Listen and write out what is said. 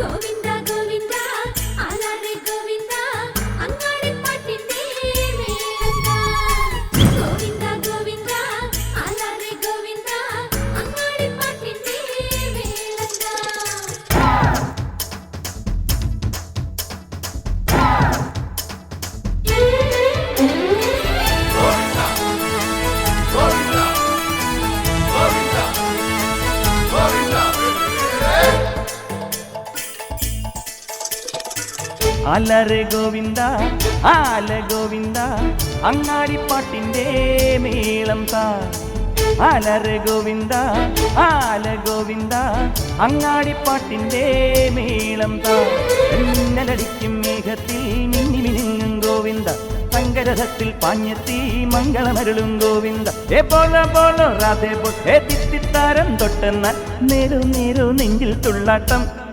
ഗോവിന്ദ അലറെ ഗോവിന്ദ ആല ഗോവിന്ദ അങ്ങാടിപ്പാട്ടിന്റെ മേളം താ. അലരെ ഗോവിന്ദ ആല ഗോവിന്ദ അങ്ങാടിപ്പാട്ടിന്റെ മേളം താ. മിന്നലടിക്കും മേഘത്തിൽ മിന്നി മിനുങ്ങും ഗോവിന്ദ സങ്കരഥത്തിൽ പാഞ്ഞെത്തി മംഗളമരുളും ഗോവിന്ദ. ഏ പോല പോലോ രാധേ പൊട്ടേ തിത്തിത്താരം തൊട്ടെന്നാൽ നേരു നേരു നെഞ്ചിൽ തുള്ളാട്ടം.